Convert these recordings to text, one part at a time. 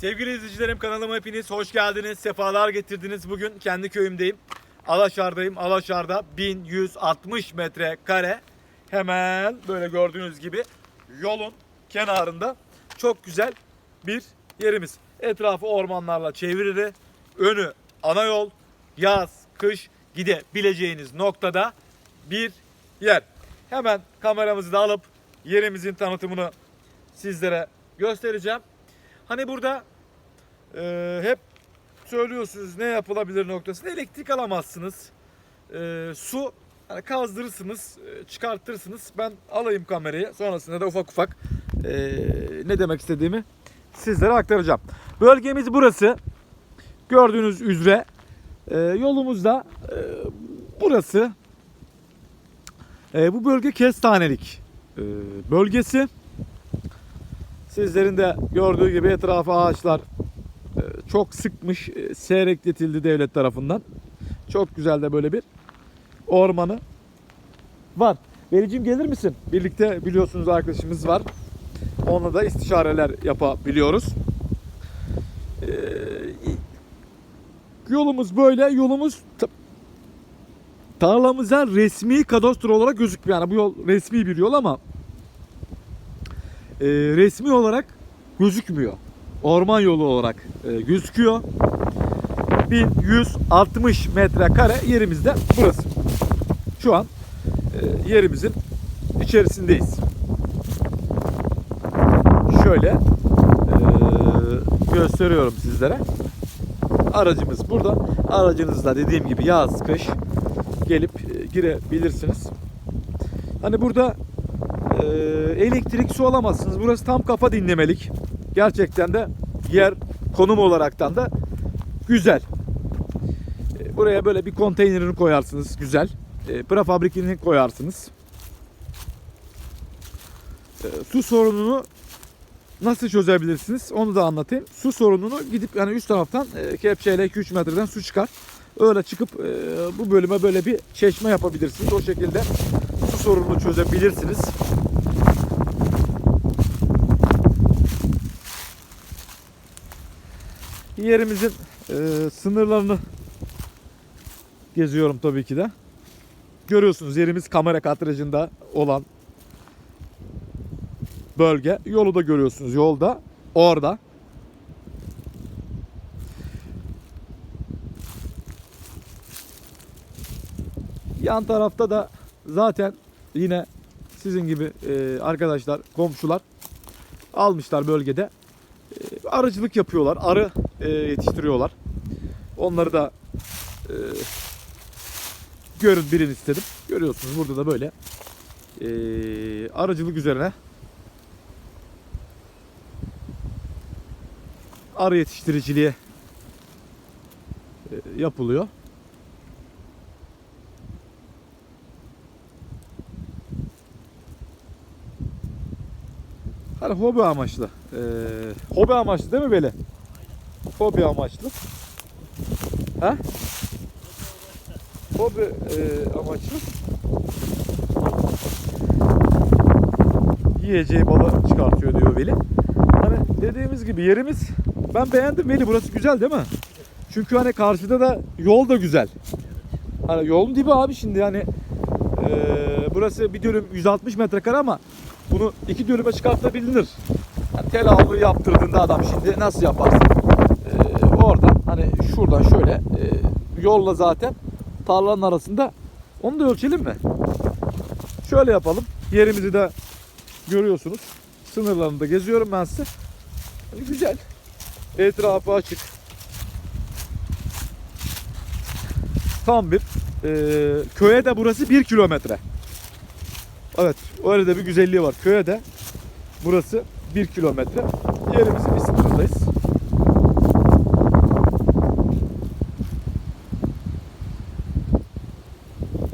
Sevgili izleyicilerim kanalıma hepiniz hoş geldiniz. Sefalar getirdiniz. Bugün kendi köyümdeyim. Alaşar'dayım. Alaşar'da 1160 metrekare. Hemen böyle gördüğünüz gibi yolun kenarında çok güzel bir yerimiz. Etrafı ormanlarla çevrili. Önü ana yol. Yaz, kış gidebileceğiniz noktada bir yer. Hemen kameramızı da alıp yerimizin tanıtımını sizlere göstereceğim. Hani burada e, hep söylüyorsunuz ne yapılabilir noktasında elektrik alamazsınız. E, su hani kazdırırsınız, e, çıkartırsınız. Ben alayım kamerayı. Sonrasında da ufak ufak e, ne demek istediğimi sizlere aktaracağım. Bölgemiz burası. Gördüğünüz üzere e, yolumuzda e, burası. E, bu bölge kestanelik e, bölgesi. Sizlerin de gördüğü gibi etrafı ağaçlar çok sıkmış, e, seyrekletildi devlet tarafından. Çok güzel de böyle bir ormanı var. Velicim gelir misin? Birlikte biliyorsunuz arkadaşımız var. Onunla da istişareler yapabiliyoruz. Ee, yolumuz böyle. Yolumuz ta- tarlamıza resmi kadastro olarak gözükmüyor. Yani bu yol resmi bir yol ama e, resmi olarak gözükmüyor. Orman yolu olarak e, gözüküyor. 1160 metrekare yerimizde burası. Şu an e, yerimizin içerisindeyiz. Şöyle e, gösteriyorum sizlere. Aracımız burada. Aracınızda dediğim gibi yaz, kış gelip e, girebilirsiniz. Hani burada e, elektrik su alamazsınız. Burası tam kafa dinlemelik. Gerçekten de yer konum olaraktan da güzel. E, buraya böyle bir konteynerini koyarsınız. Güzel. E, prefabrikini koyarsınız. E, su sorununu nasıl çözebilirsiniz? Onu da anlatayım. Su sorununu gidip yani üst taraftan kepçeyle 2-3 metreden su çıkar. Öyle çıkıp bu bölüme böyle bir çeşme yapabilirsiniz. O şekilde su sorununu çözebilirsiniz. Yerimizin e, sınırlarını geziyorum tabii ki de. Görüyorsunuz yerimiz kamera kadrajında olan bölge. Yolu da görüyorsunuz. Yolda orada. Yan tarafta da zaten yine sizin gibi e, arkadaşlar, komşular almışlar bölgede. Arıcılık yapıyorlar. Arı e, yetiştiriyorlar. Onları da e, görün birini istedim. Görüyorsunuz burada da böyle e, arıcılık üzerine arı yetiştiriciliği e, yapılıyor. Hani hobi amaçlı. Ee, hobi amaçlı değil mi Beli? Hobi amaçlı. Ha? Hobi e, amaçlı. Yiyeceği balı çıkartıyor diyor Veli. Hani dediğimiz gibi yerimiz ben beğendim Veli burası güzel değil mi? Çünkü hani karşıda da yol da güzel. Hani yolun dibi abi şimdi yani eee, burası bir dönüm 160 metrekare ama bunu iki dönüme çıkartabilir. Yani tel avlu yaptırdığında adam şimdi nasıl yaparsın? Eee, oradan hani şuradan şöyle eee, yolla zaten tarlanın arasında onu da ölçelim mi? Şöyle yapalım. Yerimizi de görüyorsunuz. Sınırlarında geziyorum ben size. Hani güzel. Etrafı açık. Tam bir eee, köye de burası bir kilometre. Evet öyle de bir güzelliği var. Köye de burası bir kilometre. Yerimizin bir sınırındayız.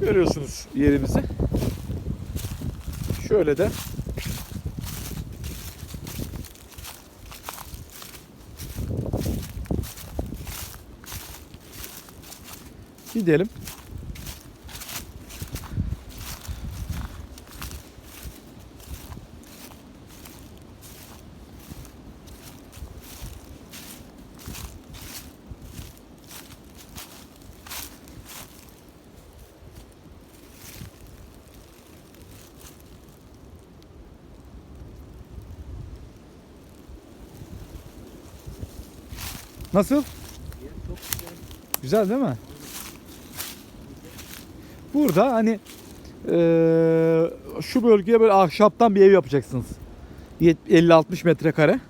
Görüyorsunuz yerimizi. Şöyle de gidelim. Nasıl? Güzel değil mi? Burada hani eee, şu bölgeye böyle ahşaptan bir ev yapacaksınız. Yet- 50-60 metrekare.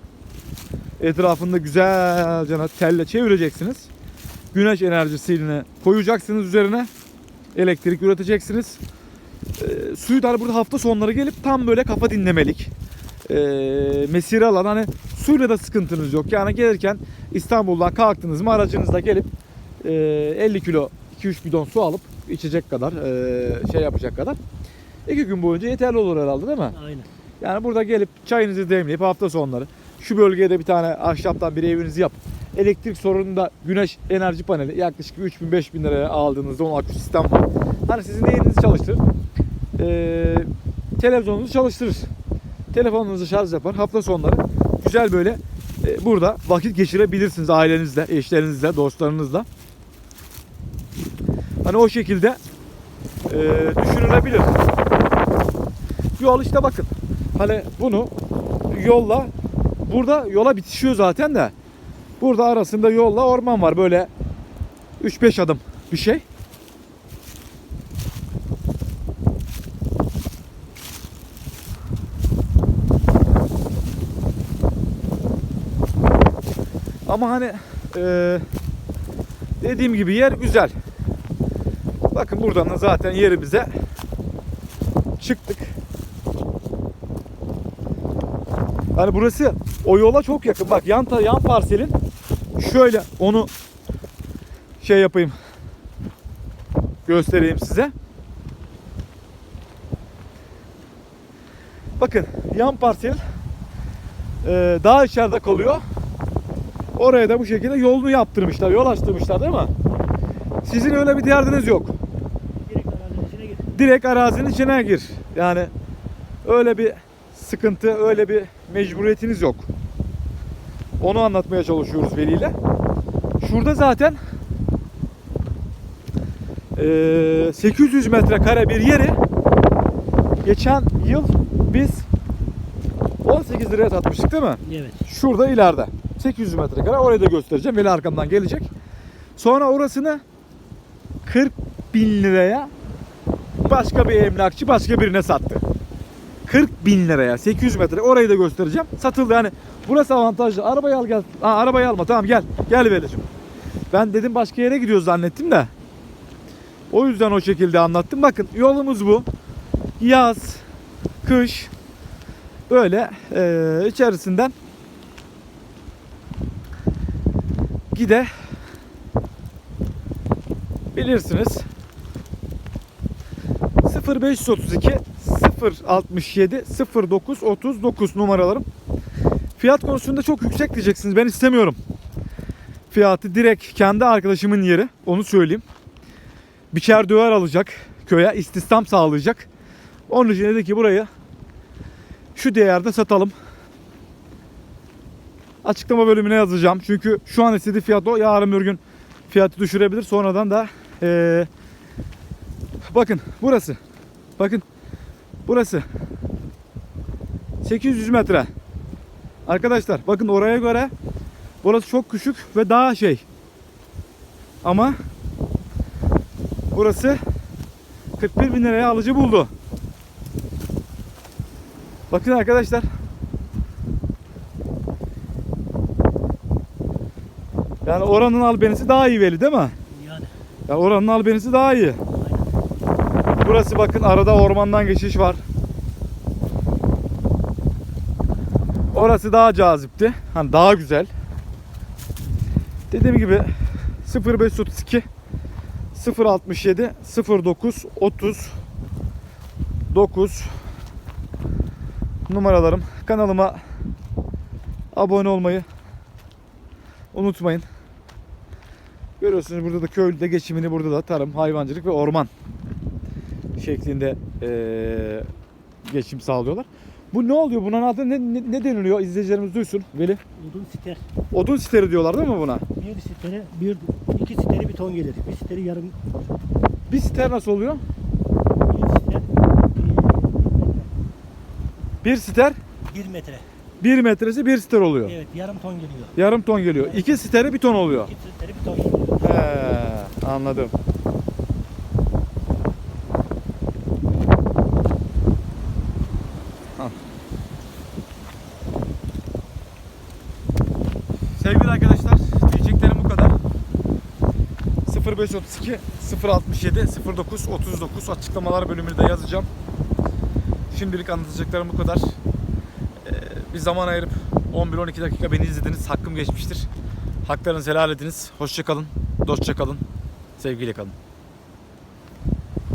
Etrafında güzelce telle çevireceksiniz. Güneş enerjisini koyacaksınız üzerine. Elektrik üreteceksiniz. Eee suyu da hani burada hafta sonları gelip tam böyle kafa dinlemelik. Eee mesire alan hani suyla da sıkıntınız yok. Yani gelirken İstanbul'dan kalktınız mı aracınızla gelip eee, 50 kilo 2-3 bidon su alıp içecek kadar eee, şey yapacak kadar. iki gün boyunca yeterli olur herhalde değil mi? Aynen. Yani burada gelip çayınızı demleyip hafta sonları şu bölgeye de bir tane ahşaptan bir evinizi yapıp elektrik sorununda güneş enerji paneli yaklaşık 3000-5000 liraya aldığınızda onun akü sistem var. Hani sizin de elinizi çalıştırır. Ee, televizyonunuzu çalıştırır. Telefonunuzu şarj yapar. Hafta sonları güzel böyle e, burada vakit geçirebilirsiniz ailenizle, eşlerinizle, dostlarınızla. Hani o şekilde e, düşünülebilir. Yol işte bakın. Hani bunu yolla burada yola bitişiyor zaten de burada arasında yolla orman var böyle 3-5 adım bir şey. Ama hani eee, dediğim gibi yer güzel. Bakın buradan da zaten yerimize çıktık. Hani burası o yola çok yakın. Bak yan yan parselin şöyle onu şey yapayım. Göstereyim size. Bakın yan parsel e, daha içeride kalıyor. Oraya da bu şekilde yolunu yaptırmışlar, yol açtırmışlar değil mi? Sizin öyle bir derdiniz yok Direkt arazinin içine gir. direkt arazinin içine gir. Yani öyle bir sıkıntı, öyle bir mecburiyetiniz yok. Onu anlatmaya çalışıyoruz Veli ile. Şurada zaten eee, 800 metrekare bir yeri geçen yıl biz 18 liraya satmıştık değil mi? Evet. Şurada ileride. 800 metrekare orayı da göstereceğim. Veli arkamdan gelecek. Sonra orasını 40 bin liraya başka bir emlakçı başka birine sattı. 40 bin liraya 800 metre orayı da göstereceğim. Satıldı yani burası avantajlı. Arabayı al gel. Aa, arabayı alma tamam gel. Gel Veli'cim. Ben dedim başka yere gidiyoruz zannettim de. O yüzden o şekilde anlattım. Bakın yolumuz bu. Yaz, kış böyle eee, içerisinden gide bilirsiniz. 0532 067 09 39 numaralarım. Fiyat konusunda çok yüksek diyeceksiniz. Ben istemiyorum. Fiyatı direkt kendi arkadaşımın yeri. Onu söyleyeyim. Biçer döver alacak köye. istihdam sağlayacak. Onun için dedi ki burayı şu değerde satalım. Açıklama bölümüne yazacağım. Çünkü şu an istediği fiyat o. Yarın bir gün fiyatı düşürebilir. Sonradan da eee, bakın burası. Bakın burası. 800 metre. Arkadaşlar bakın oraya göre burası çok küçük ve daha şey. Ama burası 41 bin liraya alıcı buldu. Bakın arkadaşlar. Yani oranın albenisi daha iyi veli değil mi? Yani. Ya oranın albenisi daha iyi. Burası bakın arada ormandan geçiş var. Orası daha cazipti. Hani daha güzel. Dediğim gibi 0532 067 09 30 9 numaralarım. Kanalıma abone olmayı unutmayın. Görüyorsunuz burada da köylüde geçimini burada da tarım, hayvancılık ve orman şeklinde eee, geçim sağlıyorlar. Bu ne oluyor? Bunun adı ne, ne, ne deniliyor? İzleyicilerimiz duysun. Veli. Odun siter. Odun siteri diyorlar değil mi buna? Bir sitere, bir, iki siteri bir ton gelir. Bir siteri yarım, Bir siter nasıl oluyor? bir siter, bir metre. Bir siter Bir metre. 1 metresi 1 ster oluyor. Evet yarım ton geliyor. Yarım ton geliyor. 2 steri 1 ton oluyor. İki siteri bir ton geliyor. He, anladım. Sevgili arkadaşlar, diyeceklerim bu kadar. 0532 067 09 39 açıklamalar bölümünü de yazacağım. Şimdilik anlatacaklarım bu kadar. Ee, bir zaman ayırıp 11-12 dakika beni izlediniz. Hakkım geçmiştir. Haklarınızı helal ediniz. Hoşça kalın. Dostça kalın. Sevgiyle kalın.